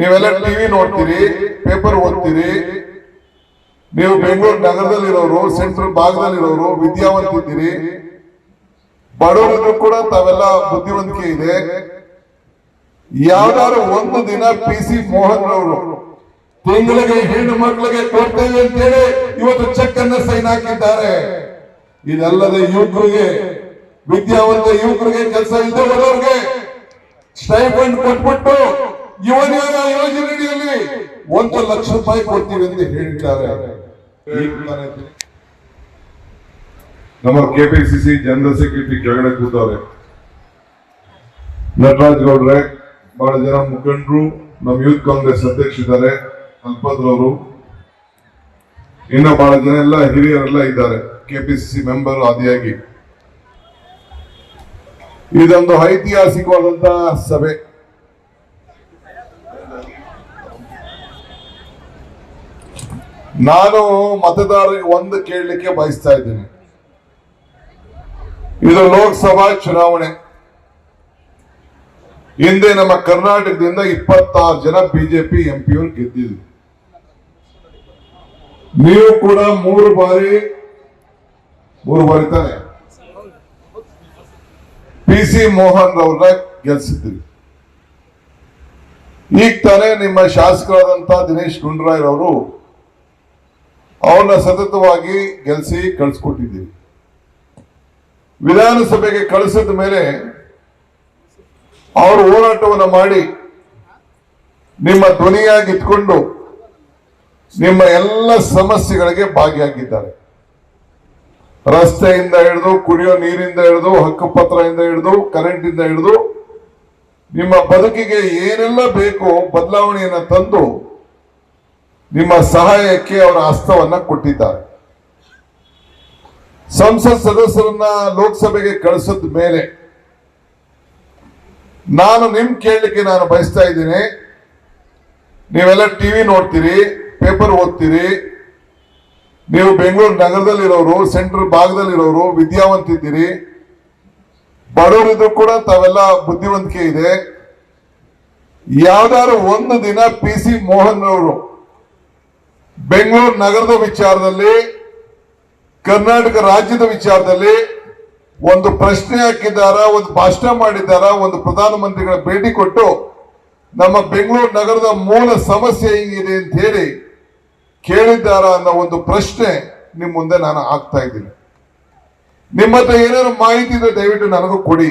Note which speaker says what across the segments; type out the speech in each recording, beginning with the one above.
Speaker 1: ನೀವೆಲ್ಲ ಟಿವಿ ನೋಡ್ತೀರಿ, ಪೇಪರ್ ಓದ್ತೀರಿ. ನೀವು ಬೆಂಗಳೂರು ನಗರದಲ್ಲಿರೋರು, ಸೆಂಟ್ರಲ್ ಭಾಗದಲ್ಲಿರೋರು ವಿದ್ಯಾವಂತಿದ್ದೀರಿ ಬಡವರಿಗೂ ಕೂಡ ತಾವೆಲ್ಲ ಬುದ್ಧಿವಂತಿಕೆ ಇದೆ. ಯಾವ್ದಾದ್ರು ಒಂದು ದಿನ ಪಿ ಸಿ ಮೋಹನ್ ಅವರು ತಿಂಗಳಿಗೆ ಹೆಣ್ಣು ಮಕ್ಕಳಿಗೆ ಕೊಡ್ತೇವೆ ಅಂತೇಳಿ ಇವತ್ತು ಚೆಕ್ ಅನ್ನ ಸೈನ್ ಹಾಕಿದ್ದಾರೆ. ಇದಲ್ಲದೆ ಯುವಕರಿಗೆ, ವಿದ್ಯಾವಂತ ಯುವಕರಿಗೆ ಕೆಲಸ ಇಲ್ಲದೆ ಹೋದವ್ರಿಗೆ ಸ್ಟೈಫಂಡ್ ಕೊಟ್ಬಿಟ್ಟು ಯೋಜನೆಯಲ್ಲಿ ಒಂದು ಲಕ್ಷ ರೂಪಾಯಿ ಕೊಡ್ತೀವಿ ಅಂತ ಹೇಳಿದ್ದಾರೆ.
Speaker 2: ನಮ್ಮ ಕೆಪಿಸಿಸಿ ಜನರಲ್ ಸೆಕ್ರೆಟರಿ ಕೆಳಗಡೆ ಕೂತವ್ರೆ. ನಟರಾಜ್ ಗೌಡ್ರೆ, ಬಹಳ ಜನ ಮುಖಂಡರು, ನಮ್ಮ ಯೂತ್ ಕಾಂಗ್ರೆಸ್ ಅಧ್ಯಕ್ಷರಿದ್ದಾರೆ ಅಲ್ಪದ್ರವರು ಇನ್ನು ಬಹಳ ಜನ ಎಲ್ಲ ಹಿರಿಯರೆಲ್ಲ ಇದ್ದಾರೆ, ಕೆಪಿಸಿಸಿ ಮೆಂಬರ್ ಆದಿಯಾಗಿ.
Speaker 1: ಇದೊಂದು ಐತಿಹಾಸಿಕವಾದಂತಹ ಸಭೆ. ನಾನು ಮತದಾರರಿಗೆ ಒಂದು ಕೇಳಲಿಕ್ಕೆ ಬಯಸ್ತಾ ಇದ್ದೇನೆ. ಇದು ಲೋಕಸಭಾ ಚುನಾವಣೆ. ಹಿಂದೆ ನಮ್ಮ ಕರ್ನಾಟಕದಿಂದ ಇಪ್ಪತ್ತಾರು ಜನ ಬಿಜೆಪಿ ಎಂಪಿಯವರು ಗೆದ್ದಿದ್ರು ನೀವು ಕೂಡ ಮೂರು ಬಾರಿ ಮೂರು ಬಾರಿ ತಾನೆ. ಪಿ ಸಿ ಮೋಹನ್ ಅವ್ರನ್ನ ಗೆಲ್ಸಿದ್ರಿ. ಈಗ ತಾನೇ ನಿಮ್ಮ ಶಾಸಕರಾದಂತ ದಿನೇಶ್ ಗುಂಡೂರಾಯ್ ಅವರು ಅವ್ರನ್ನ ಸತತವಾಗಿ ಗೆಲ್ಲಿಸಿ ಕಳಿಸ್ಕೊಟ್ಟಿದ್ದೀವಿ. ವಿಧಾನಸಭೆಗೆ ಕಳಿಸಿದ ಮೇಲೆ ಅವರು ಹೋರಾಟವನ್ನು ಮಾಡಿ ನಿಮ್ಮ ಧ್ವನಿಯಾಗಿ ಇಟ್ಕೊಂಡು ನಿಮ್ಮ ಎಲ್ಲ ಸಮಸ್ಯೆಗಳಿಗೆ ಭಾಗಿಯಾಗಿದ್ದಾರೆ. ರಸ್ತೆಯಿಂದ ಹಿಡಿದು, ಕುಡಿಯೋ ನೀರಿಂದ ಹಿಡಿದು ಹಕ್ಕುಪತ್ರದಿಂದ ಹಿಡಿದು ಕರೆಂಟ್ ಇಂದ ಹಿಡಿದು ನಿಮ್ಮ ಬದುಕಿಗೆ ಏನೆಲ್ಲ ಬೇಕು ಬದಲಾವಣೆಯನ್ನು ತಂದು ನಿಮ್ಮ ಸಹಾಯಕ್ಕೆ ಅವರ ಹಸ್ತವನ್ನ ಕೊಟ್ಟಿದ್ದಾರೆ. ಸಂಸತ್ ಸದಸ್ಯರನ್ನ ಲೋಕಸಭೆಗೆ ಕಳಿಸಿದ ಮೇಲೆ ನಾನು ನಿಮ್ ಕೇಳಲಿಕ್ಕೆ ನಾನು ಬಯಸ್ತಾ ಇದ್ದೀನಿ. ನೀವೆಲ್ಲ ಟಿವಿ ನೋಡ್ತೀರಿ, ಪೇಪರ್ ಓದ್ತೀರಿ. ನೀವು ಬೆಂಗಳೂರು ನಗರದಲ್ಲಿರೋರು, ಸೆಂಟ್ರಲ್ ಭಾಗದಲ್ಲಿರೋರು ವಿದ್ಯಾವಂತಿದ್ದೀರಿ ಬಡವರಿದ್ರು ಕೂಡ ತಾವೆಲ್ಲ ಬುದ್ಧಿವಂತಿಕೆ ಇದೆ. ಯಾವ್ದಾದ್ರು ಒಂದು ದಿನ ಪಿ ಸಿ ಮೋಹನ್ ಅವರು ಬೆಂಗಳೂರು ನಗರದ ವಿಚಾರದಲ್ಲಿ, ಕರ್ನಾಟಕ ರಾಜ್ಯದ ವಿಚಾರದಲ್ಲಿ ಒಂದು ಪ್ರಶ್ನೆ ಹಾಕಿದ್ದಾರ, ಒಂದು ಭಾಷಣ ಮಾಡಿದ್ದಾರ, ಒಂದು ಪ್ರಧಾನಮಂತ್ರಿಗಳ ಭೇಟಿ ಕೊಟ್ಟು, ನಮ್ಮ ಬೆಂಗಳೂರು ನಗರದ ಮೂಲ ಸಮಸ್ಯೆ ಹೇಗಿದೆ ಅಂತ ಹೇಳಿ ಕೇಳಿದ್ದಾರ ಅನ್ನೋ ಒಂದು ಪ್ರಶ್ನೆ ನಿಮ್ಮ ಮುಂದೆ ನಾನು ಆಗ್ತಾ ಇದ್ದೀನಿ. ನಿಮ್ಮ ಹತ್ರ ಏನೇನು ಮಾಹಿತಿ ಇದೆ ದಯವಿಟ್ಟು ನನಗೂ ಕೊಡಿ.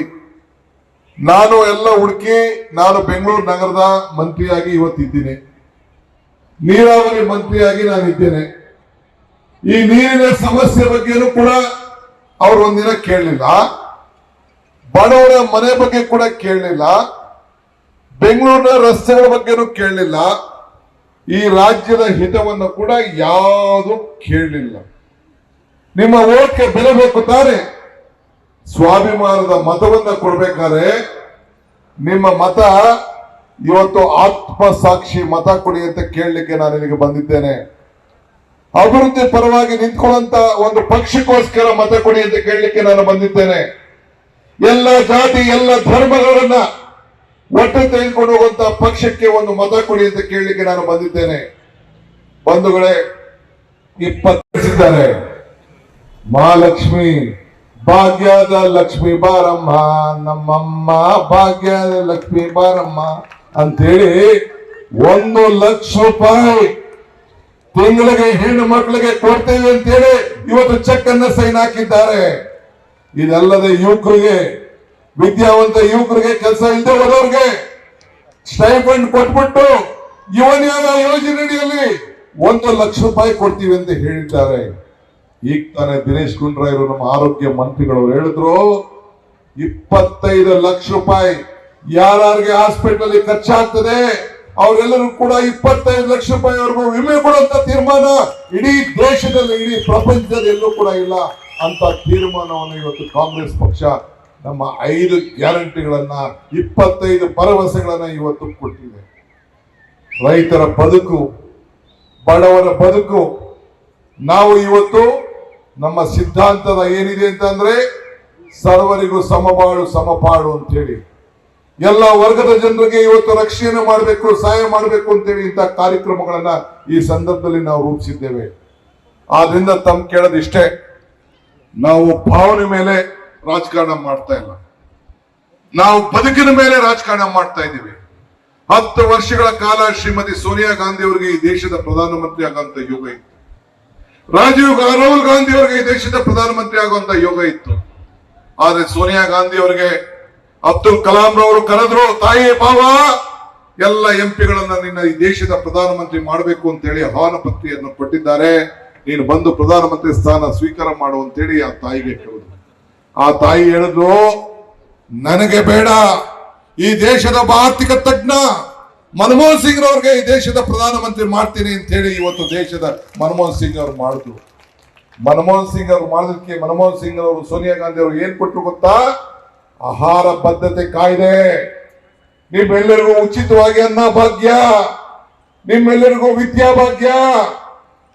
Speaker 1: ನಾನು ಎಲ್ಲ ಹುಡುಕಿ, ನಾನು ಬೆಂಗಳೂರು ನಗರದ ಮಂತ್ರಿಯಾಗಿ ಇವತ್ತಿದ್ದೀನಿ. ನೀರಾವರಿ ಮಂತ್ರಿಯಾಗಿ ನಾನು ಇದ್ದೇನೆ ಈ ನೀರಿನ ಸಮಸ್ಯೆ ಬಗ್ಗೆನೂ ಕೂಡ ಅವರು ಒಂದಿನ ಕೇಳಲಿಲ್ಲ. ಬಡವರ ಮನೆ ಬಗ್ಗೆ ಕೂಡ ಕೇಳಲಿಲ್ಲ. ಬೆಂಗಳೂರಿನ ರಸ್ತೆಗಳ ಬಗ್ಗೆನೂ ಕೇಳಲಿಲ್ಲ. ಈ ರಾಜ್ಯದ ಹಿತವನ್ನು ಕೂಡ ಯಾವುದು ಕೇಳಲಿಲ್ಲ. ನಿಮ್ಮ ಓಟ್ಗೆ ಬೆಲೆ ಬೇಕು ತಾನೆ. ಸ್ವಾಭಿಮಾನದ ಮತವನ್ನ ಕೊಡ್ಬೇಕಾದ್ರೆ ನಿಮ್ಮ ಮತ ಇವತ್ತು ಆತ್ಮಸಾಕ್ಷಿ ಮತ ಕೊಡಿ ಅಂತ ಕೇಳಲಿಕ್ಕೆ ನಾನು ಇಲ್ಲಿಗೆ ಬಂದಿದ್ದೇನೆ. ಅಭಿವೃದ್ಧಿ ಪರವಾಗಿ ನಿಂತ್ಕೊಳ್ಳುವಂತ ಒಂದು ಪಕ್ಷಕ್ಕೋಸ್ಕರ ಮತ ಕೊಡಿ ಅಂತ ಕೇಳಲಿಕ್ಕೆ ನಾನು ಬಂದಿದ್ದೇನೆ. ಎಲ್ಲ ಜಾತಿ, ಎಲ್ಲ ಧರ್ಮಗಳನ್ನ ಒಟ್ಟು ತೆಗೆದುಕೊಂಡು ಹೋಗುವಂತ ಪಕ್ಷಕ್ಕೆ ಒಂದು ಮತ ಕೊಡಿ ಅಂತ ಕೇಳಲಿಕ್ಕೆ ನಾನು ಬಂದಿದ್ದೇನೆ. ಬಂಧುಗಳೇ ಇಪ್ಪತ್ತಿದ್ದಾರೆ ಮಹಾಲಕ್ಷ್ಮಿ ಭಾಗ್ಯದ ಲಕ್ಷ್ಮಿ ಬಾರಮ್ಮ, ನಮ್ಮಮ್ಮ, ಭಾಗ್ಯದ ಲಕ್ಷ್ಮಿ ಬಾರಮ್ಮ. ಅಂತೇಳಿ ಒಂದು ಲಕ್ಷ ರೂಪಾಯಿ ತಿಂಗಳಿಗೆ ಹೆಣ್ಣು ಮಕ್ಕಳಿಗೆ ಕೊಡ್ತೇವೆ ಅಂತೇಳಿ ಇವತ್ತು ಚೆಕ್ ಅನ್ನ ಸೈನ್ ಹಾಕಿದ್ದಾರೆ. ಇದಲ್ಲದೆ ಯುವಕರಿಗೆ, ವಿದ್ಯಾವಂತ ಯುವಕರಿಗೆ, ಕೆಲಸ ಇಲ್ಲದೆ ಹೋದವ್ರಿಗೆ ಸ್ಟೈಫಂಡ್ ಕೊಟ್ಬಿಟ್ಟು ಯುವ ನಿಯೋಗ ಯೋಜನೆಯಲ್ಲಿ ಒಂದು ಲಕ್ಷ ರೂಪಾಯಿ ಕೊಡ್ತೀವಿ ಅಂತ ಹೇಳಿದ್ದಾರೆ. ಈಗ ತಾನೇ ದಿನೇಶ್ ಗುಂಡ್ರಾಯರು ನಮ್ಮ ಆರೋಗ್ಯ ಮಂತ್ರಿಗಳು ಹೇಳಿದ್ರು, ಇಪ್ಪತ್ತೈದು ಲಕ್ಷ ರೂಪಾಯಿ ಯಾರ್ಯಾರಿಗೆ ಹಾಸ್ಪಿಟಲ್ ಖರ್ಚಾಗ್ತದೆ, ಅವರೆಲ್ಲರೂ ಕೂಡ ಇಪ್ಪತ್ತೈದು ಲಕ್ಷ ರೂಪಾಯಿವರೆಗೂ ವಿಮೆ ಕೊಡುವಂತ ತೀರ್ಮಾನ ಇಡೀ ದೇಶದಲ್ಲಿ, ಇಡೀ ಪ್ರಪಂಚದಲ್ಲಿ ಎಲ್ಲೂ ಕೂಡ ಇಲ್ಲ ಅಂತ ತೀರ್ಮಾನವನ್ನು ಇವತ್ತು ಕಾಂಗ್ರೆಸ್ ಪಕ್ಷ ನಮ್ಮ ಐದು ಗ್ಯಾರಂಟಿಗಳನ್ನ, ಇಪ್ಪತ್ತೈದು ಭರವಸೆಗಳನ್ನ ಇವತ್ತು ಕೊಟ್ಟಿದೆ. ರೈತರ ಬದುಕು, ಬಡವರ ಬದುಕು, ನಾವು ಇವತ್ತು ನಮ್ಮ ಸಿದ್ಧಾಂತದ ಏನಿದೆ ಅಂತಂದ್ರೆ ಸರ್ವರಿಗೂ ಸಮಬಾಳು ಸಮಪಾಡು ಅಂತ ಹೇಳಿ ಎಲ್ಲ ವರ್ಗದ ಜನರಿಗೆ ಇವತ್ತು ರಕ್ಷಣೆ ಮಾಡಬೇಕು, ಸಹಾಯ ಮಾಡಬೇಕು ಅಂತೇಳಿ ಇಂಥ ಕಾರ್ಯಕ್ರಮಗಳನ್ನ ಈ ಸಂದರ್ಭದಲ್ಲಿ ನಾವು ರೂಪಿಸಿದ್ದೇವೆ. ಆದ್ರಿಂದ ತಮ್ಮ ಕೇಳೋದಿಷ್ಟೇ ನಾವು ಭಾವನೆ ಮೇಲೆ ರಾಜಕಾರಣ ಮಾಡ್ತಾ ಇಲ್ಲ. ನಾವು ಬದುಕಿನ ಮೇಲೆ ರಾಜಕಾರಣ ಮಾಡ್ತಾ ಇದ್ದೀವಿ. ಹತ್ತು ವರ್ಷಗಳ ಕಾಲ ಶ್ರೀಮತಿ ಸೋನಿಯಾ ಗಾಂಧಿ ಅವರಿಗೆ ಈ ದೇಶದ ಪ್ರಧಾನಮಂತ್ರಿ ಆಗುವಂತ ಯೋಗ ಇತ್ತು. ರಾಜೀವ್ ರಾಹುಲ್ ಗಾಂಧಿ ಅವರಿಗೆ ಈ ದೇಶದ ಪ್ರಧಾನಮಂತ್ರಿ ಆಗುವಂತ ಯೋಗ ಇತ್ತು. ಆದ್ರೆ ಸೋನಿಯಾ ಗಾಂಧಿ ಅವರಿಗೆ ಅಬ್ದುಲ್ ಕಲಾಂ ರವರು ಕರೆದ್ರು, ತಾಯಿ ಬಾವ ಎಲ್ಲ ಎಂಪಿಗಳನ್ನ ನಿನ್ನ ಈ ದೇಶದ ಪ್ರಧಾನಮಂತ್ರಿ ಮಾಡಬೇಕು ಅಂತೇಳಿ ಆಹ್ವಾನ ಪತ್ರಿಯನ್ನು ಕೊಟ್ಟಿದ್ದಾರೆ. ನೀನು ಬಂದು ಪ್ರಧಾನಮಂತ್ರಿ ಸ್ಥಾನ ಸ್ವೀಕಾರ ಮಾಡು ಅಂತೇಳಿ ಆ ತಾಯಿಗೆ ಕೇಳಿದ್ರು ಆ ತಾಯಿ ಹೇಳಿದ್ರು, ನನಗೆ ಬೇಡ. ಈ ದೇಶದ ಆರ್ಥಿಕ ತಜ್ಞ ಮನಮೋಹನ್ ಸಿಂಗ್ ಅವ್ರಿಗೆ ಈ ದೇಶದ ಪ್ರಧಾನಮಂತ್ರಿ ಮಾಡ್ತೀನಿ ಅಂತ ಹೇಳಿ ಇವತ್ತು ದೇಶದ ಮನಮೋಹನ್ ಸಿಂಗ್ ಅವರು ಮಾಡಿದ್ರು. ಮನಮೋಹನ್ ಸಿಂಗ್ ಅವ್ರು ಮಾಡೋದಕ್ಕೆ ಮನಮೋಹನ್ ಸಿಂಗ್ ಅವರು, ಸೋನಿಯಾ ಗಾಂಧಿ ಅವರು ಏನ್ ಕೊಟ್ಟರು ಗೊತ್ತಾ? ಆಹಾರ ಬದ್ಧತೆ ಕಾಯ್ದೆ. ನಿಮ್ಮೆಲ್ಲರಿಗೂ ಉಚಿತವಾಗಿ ಅನ್ನ ಭಾಗ್ಯ. ನಿಮ್ಮೆಲ್ಲರಿಗೂ ವಿದ್ಯಾಭಾಗ್ಯ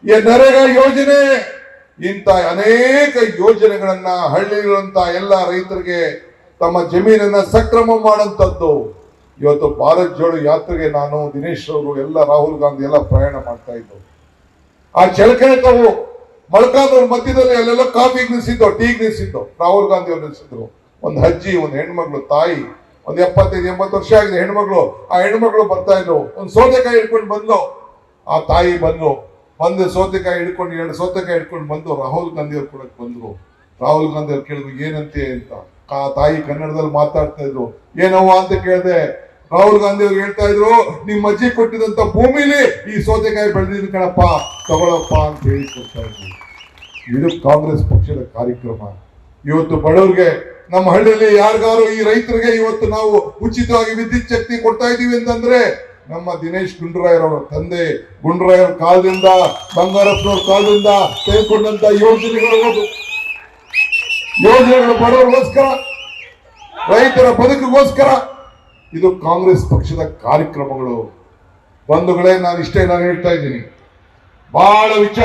Speaker 1: ಈ ನರೇಗಾ ಯೋಜನೆ. ಇಂಥ ಅನೇಕ ಯೋಜನೆಗಳನ್ನ ಹಳ್ಳಿಗಳಂತ ಎಲ್ಲ ರೈತರಿಗೆ ತಮ್ಮ ಜಮೀನನ್ನ ಸಕ್ರಮ ಮಾಡುವಂತದ್ದು ಇವತ್ತು ಭಾರತ್ ಜೋಡೋ ಯಾತ್ರೆಗೆ ನಾನು ದಿನೇಶ್ ಅವರು ಎಲ್ಲ ರಾಹುಲ್ ಗಾಂಧಿ ಎಲ್ಲ ಪ್ರಯಾಣ ಮಾಡ್ತಾ ಇದ್ದರು ಆ ಚಳಕಣೆ ತಾವು ಮಧ್ಯದಲ್ಲಿ ಅಲ್ಲೆಲ್ಲ ಕಾಫಿ ನಿಲ್ಸಿದ್ದು ಟೀಗೆ ನಿಲ್ಸಿದ್ದು ರಾಹುಲ್ ಗಾಂಧಿ ಅವ್ರು ನಿಲ್ಸಿದ್ರು ಒಂದು ಅಜ್ಜಿ, ಒಂದು ಹೆಣ್ಮಗಳು, ತಾಯಿ, ಒಂದು ಎಪ್ಪತ್ತೈದು, ಎಂಬತ್ತು ವರ್ಷ ಆಗಿದೆ ಹೆಣ್ಮಗಳು. ಆ ಹೆಣ್ಮಗಳು ಬರ್ತಾ ಇದ್ರು. ಒಂದು ಸೌತೆಕಾಯಿ ಹಿಡ್ಕೊಂಡು ಬಂದ್ಲು. ಆ ತಾಯಿ ಬಂದ್ಲು. ಬಂದು ಸೌತೆಕಾಯಿ ಹಿಡ್ಕೊಂಡು, ಎರಡು ಸೌತೆಕಾಯಿ ಹಿಡ್ಕೊಂಡು ಬಂದು ರಾಹುಲ್ ಗಾಂಧಿ ಅವ್ರು ಕೊಡಕ್ ಬಂದ್ರು. ರಾಹುಲ್ ಗಾಂಧಿ ಅವ್ರು ಕೇಳಿದ್ರು, ಏನಂತೆ ಅಂತ? ಆ ತಾಯಿ ಕನ್ನಡದಲ್ಲಿ ಮಾತಾಡ್ತಾ ಇದ್ರು. ಏನವ್ವ ಅಂತ ಕೇಳಿದೆ, ರಾಹುಲ್ ಗಾಂಧಿ ಅವ್ರು ಹೇಳ್ತಾ ಇದ್ರು ನಿಮ್ಮ ಅಜ್ಜಿ ಕೊಟ್ಟಿದಂತ ಭೂಮಿಲಿ ಈ ಸೌತೆಕಾಯಿ ಬೆಳೆದಿದ್ದೀನಿ ಕಣಪ್ಪ, ತಗೊಳಪ್ಪ ಅಂತ ಹೇಳಿ ಕೊಡ್ತಾ ಇದ್ರು. ಇದು ಕಾಂಗ್ರೆಸ್ ಪಕ್ಷದ ಕಾರ್ಯಕ್ರಮ. ಇವತ್ತು ಬಡವರಿಗೆ ನಮ್ಮ ಹಳ್ಳಿಯಲ್ಲಿ ಯಾರಿಗಾರು ಈ ರೈತರಿಗೆ ಇವತ್ತು ನಾವು ಉಚಿತವಾಗಿ ವಿದ್ಯುತ್ ಶಕ್ತಿ ಕೊಡ್ತಾ ಇದೀವಿ ಅಂತಂದ್ರೆ ನಮ್ಮ ದಿನೇಶ್ ಗುಂಡೂರಾಯರವರ ತಂದೆ. ಗುಂಡೂರಾಯರ ಕಾಲದಿಂದ, ಬಂಗಾರಪ್ಪನವ್ರ ಕಾಲದಿಂದ ತೆಗೆದುಕೊಂಡಂತ ಯೋಜನೆಗಳು. ಯೋಜನೆಗಳು ಬಡವರಿಗೋಸ್ಕರ ರೈತರ ಬದುಕಿಗೋಸ್ಕರ ಇದು ಕಾಂಗ್ರೆಸ್ ಪಕ್ಷದ ಕಾರ್ಯಕ್ರಮಗಳು. ಬಂಧುಗಳೇ ನಾನು ಇಷ್ಟೇ ನಾನು ಹೇಳ್ತಾ ಇದ್ದೀನಿ. ಬಹಳ ವಿಚಾರ